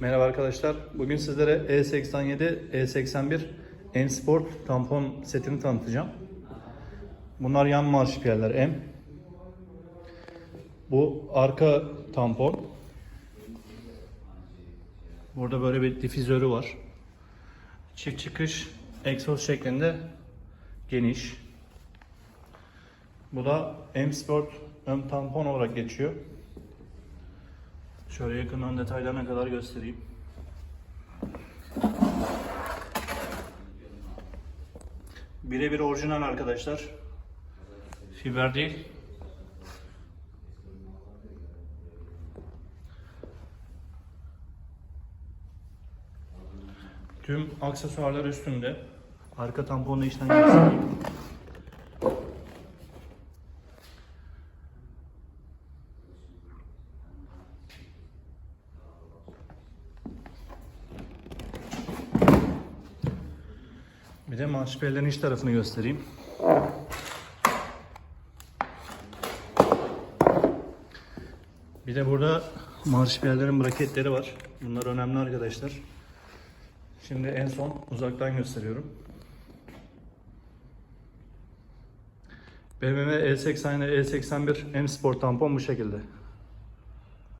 Merhaba arkadaşlar. Bugün sizlere E87, E81 M Sport tampon setini tanıtacağım. Bunlar yan marşpiyerler M. Bu arka tampon. Burada böyle bir difüzörü var. Çift çıkış egzoz şeklinde geniş. Bu da M Sport ön tampon olarak geçiyor. Şöyle yakından detaylarına kadar göstereyim. Birebir orijinal arkadaşlar. Fiber değil. Tüm aksesuarlar üstünde. Arka tamponu işten göstereyim. Bir de marşpiyerlerin iç tarafını göstereyim. Bir de burada marşpiyerlerin braketleri var. Bunlar önemli arkadaşlar. Şimdi en son uzaktan gösteriyorum. BMW E80 ile E81 M Sport tampon bu şekilde.